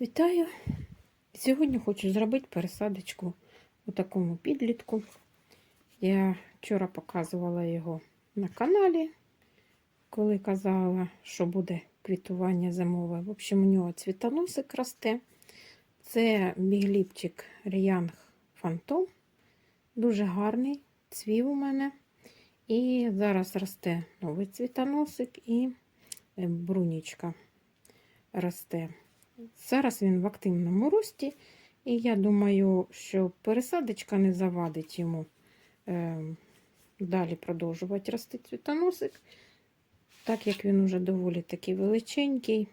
Вітаю! Сьогодні хочу зробити пересадочку у такому підлітку. Я вчора показувала його на каналі, коли казала, що буде квітування зимове. В общем, у нього цвітоносик росте. Це бігліпчик Ріянг Фантом. Дуже гарний цвів у мене. І зараз росте новий цвітоносик і е, брунічка росте. Зараз він в активному рості, і я думаю, що пересадочка не завадить йому е, далі продовжувати рости цвітоносик. Так як він уже доволі такий величенький,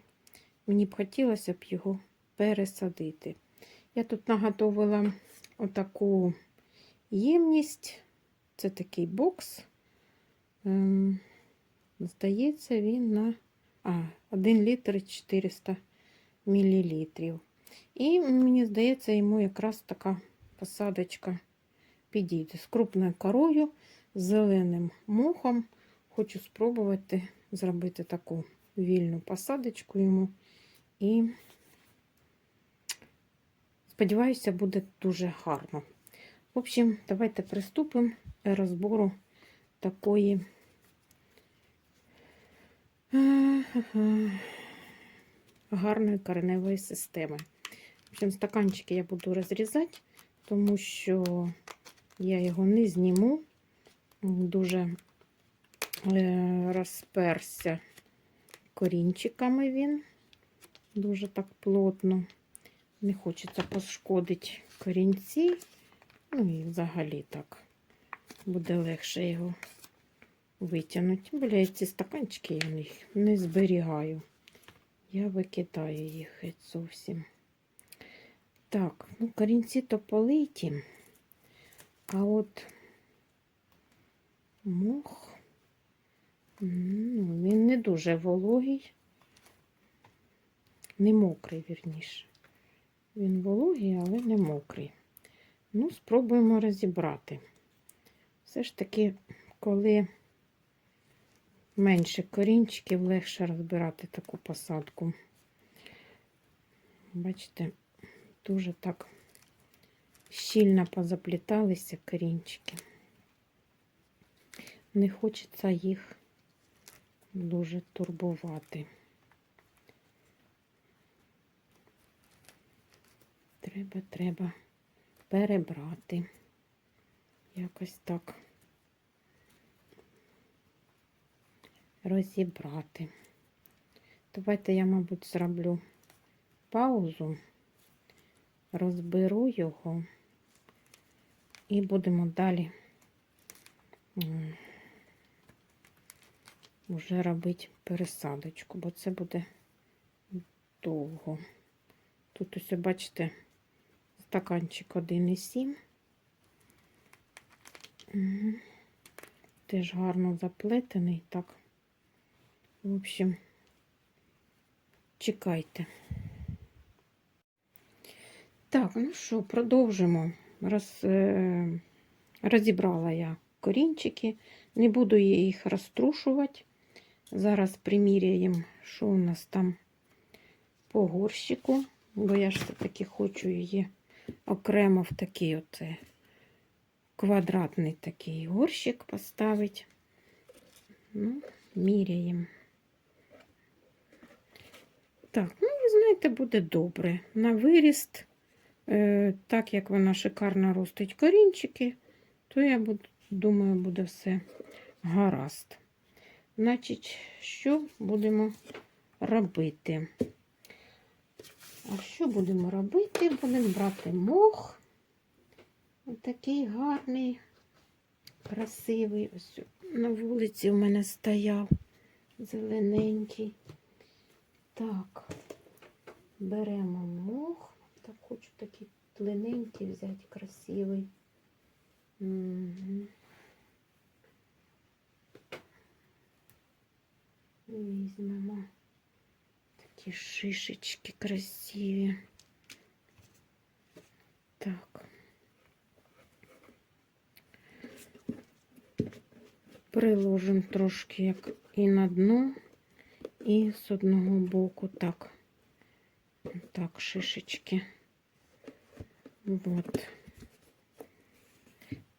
мені б хотілося б його пересадити. Я тут наготовила отаку ємність. Це такий бокс. Ем, здається, він на а, 1 літр 400 мл. І мені здається, йому якраз така посадочка підійде з крупною корою, з зеленим мохом. Хочу спробувати зробити таку вільну посадочку йому. І сподіваюся, буде дуже гарно. В общем, давайте приступимо до розбору такої. Гарної кореневої системи. В общем, стаканчики я буду розрізати, тому що я його не зніму. Дуже е, розперся корінчиками він, дуже так плотно. Не хочеться пошкодити корінці. Ну і взагалі так буде легше його витягнути. Бля, ці стаканчики я їх не зберігаю. Я викидаю їх геть зовсім. Так, ну, корінці то политі, а от мох, ну, він не дуже вологий, не мокрий, вірніше. Він вологий, але не мокрий. Ну, спробуємо розібрати. Все ж таки, коли менше корінчиків, легше розбирати таку посадку. Бачите, дуже так щільно позапліталися корінчики. Не хочеться їх дуже турбувати. Треба, треба перебрати. Якось так. Розібрати. Давайте я, мабуть, зроблю паузу, розберу його і будемо далі вже робити пересадочку, бо це буде довго. Тут ось, бачите, стаканчик 1,7. Теж гарно заплетений, так. В общем, чекайте. Так, ну що, продовжимо. Роз, е, розібрала я корінчики, не буду я їх розтрушувати. Зараз приміряємо, що у нас там по горщику, бо я ж все-таки хочу її окремо в такий от е, квадратний такий горщик поставити. Ну, міряємо. Так, ну, ви знаєте, буде добре. На виріст, е, так як вона шикарно ростить корінчики, то я буду, думаю, буде все гаразд. Значить, що будемо робити? А що будемо робити? Будемо брати мох. Отакий гарний, красивий. Ось на вулиці у мене стояв зелененький. Так, беремо мох. Так, хочу такий длинненький взяти, красивий. Угу. Візьмемо такі шишечки красиві. Так. Приложимо трошки як і на дно. І з одного боку так Так, шишечки. Вот.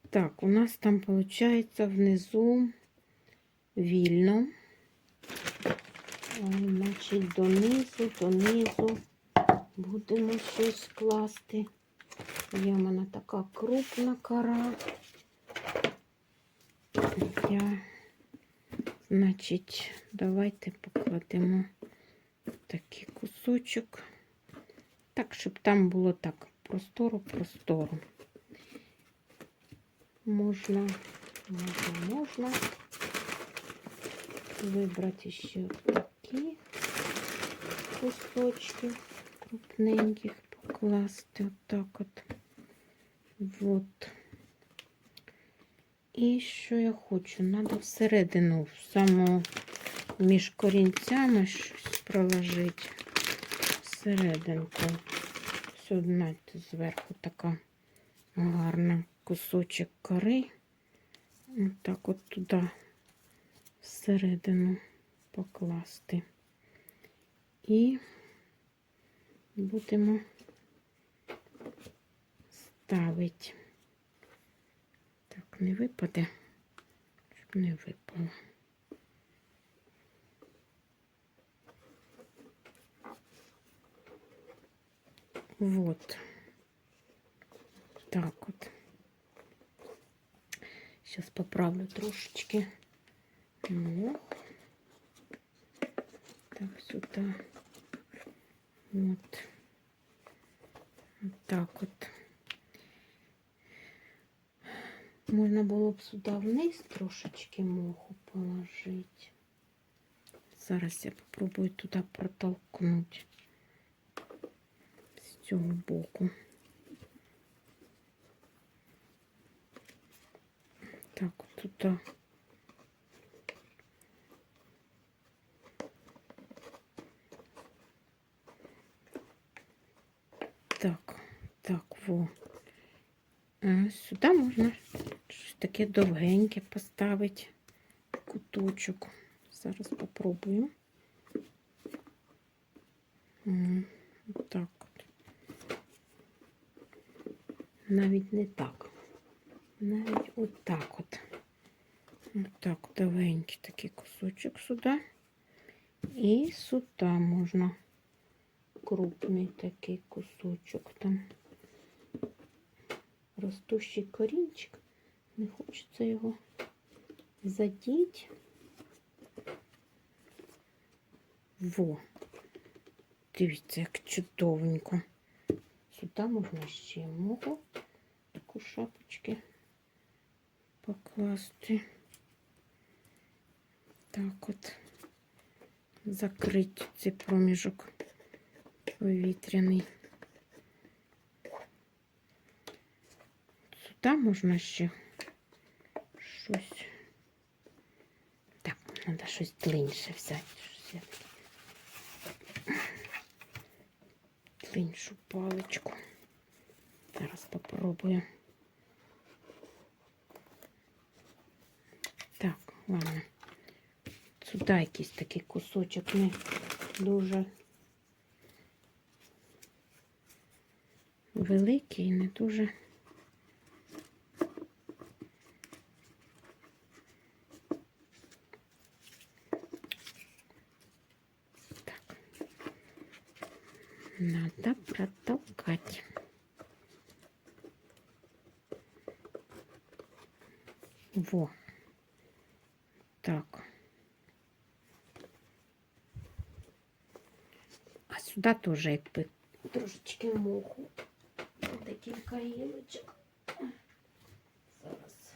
Так, у нас там получается внизу вільно. Значить, донизу, донизу будемо щось класти. Є в мене така крупна кора. Я, значить, давайте покладемо такий кусочок. Так, щоб там було так простору-простору. Можна, можна, можна вибрати ще такі кусочки крупненьких, покласти отак от. Вот. І що я хочу? Надо всередину, в саму між корінцями щось проложити. Всерединку. Все, знаєте, зверху така гарна кусочок кори. Так от туди всередину покласти. І будемо ставити. Не випаде, щоб не випало. Вот. Так от. Сейчас поправлю трошечки. Ну. Так, сюда. Вот. Вот так от. Можна було б сюди вниз трошечки моху положити. Зараз я попробую туди протолкнути з цього боку. Так, от туди. Так, так, во. А сюди можна таке довгеньке поставити. Куточок. Зараз попробую. Так от. Навіть не так. Навіть отак от. Отак довгенький такий кусочок сюди. І сюди можна крупний такий кусочок там. Ростущий корінчик. Хочеться його задіть. Во. Дивіться, як чудовенько. Сюди можна ще моху, таку шапочки покласти. Так от закрити цей проміжок повітряний. Сюди можна ще щось. Так, треба щось длинше взяти. Щось. Длиншу паличку. Зараз попробую. Так, ладно. Сюди якийсь такий кусочок не дуже великий, не дуже. Протолкать. Во. Так. А сюди теж якби трошечки моху. Декілька гілочок. Зараз.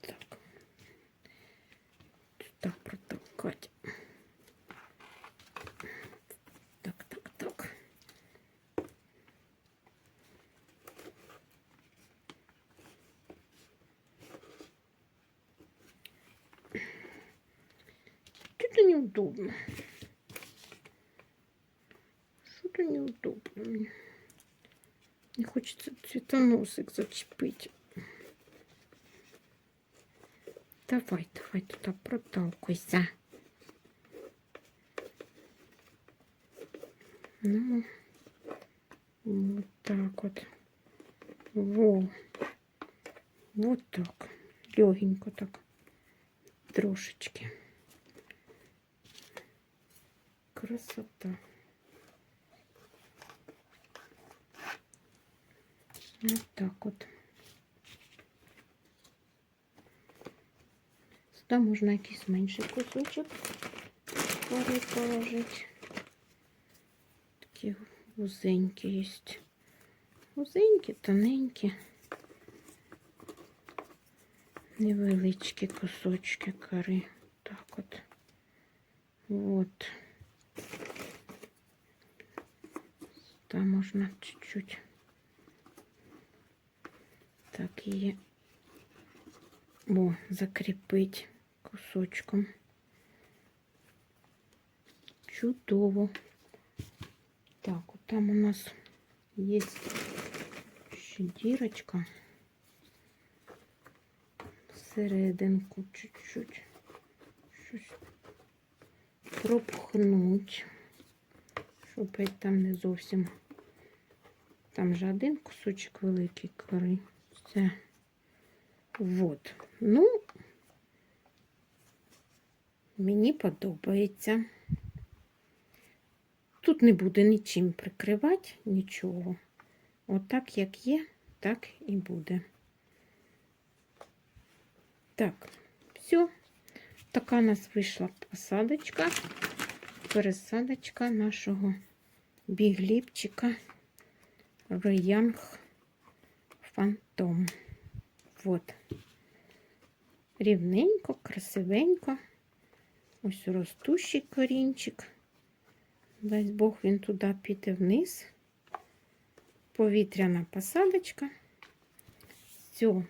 Так. Сюди протолкать. Так, так, так. Что-то неудобно. Что-то неудобно мне. Не хочется цветоносик зачепить. Давай, давай туди проталкуйся. Ну, вот так вот. Во. Вот так. Легенько так. Трошечки. Красота. Вот так вот. Сюди можна якийсь менший кусочок кори положити. Такі вузенькі є. Вузенькі, тоненькі. Невеличкі кусочки кори. Так от. Вот. Там можна чуть-чуть. Так її о, закріпить кусочком. Чудово. Так, от там у нас є ще дірочка. Всерединку чуть-чуть. Щось пропхнуть, геть там не зовсім. Там же один кусочок великий кори. Все. Вот. Ну, мені подобається. Тут не буде нічим прикривати, нічого. Отак, як є, так і буде. Так, все. Така у нас вийшла посадочка, пересадочка нашого бігліпчика Роянг Фантом. Вот. Рівненько, красивенько. Ось ростущий корінчик. Дасть Бог він туди піде вниз. Повітряна посадочка. Все.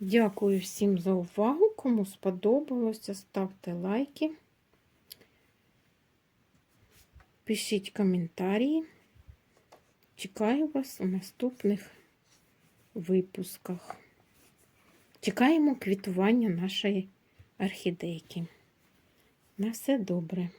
Дякую всім за увагу. Кому сподобалося, ставте лайки. Пишіть коментарі. Чекаю вас у наступних випусках. Чекаємо квітування нашої орхідейки. На все добре.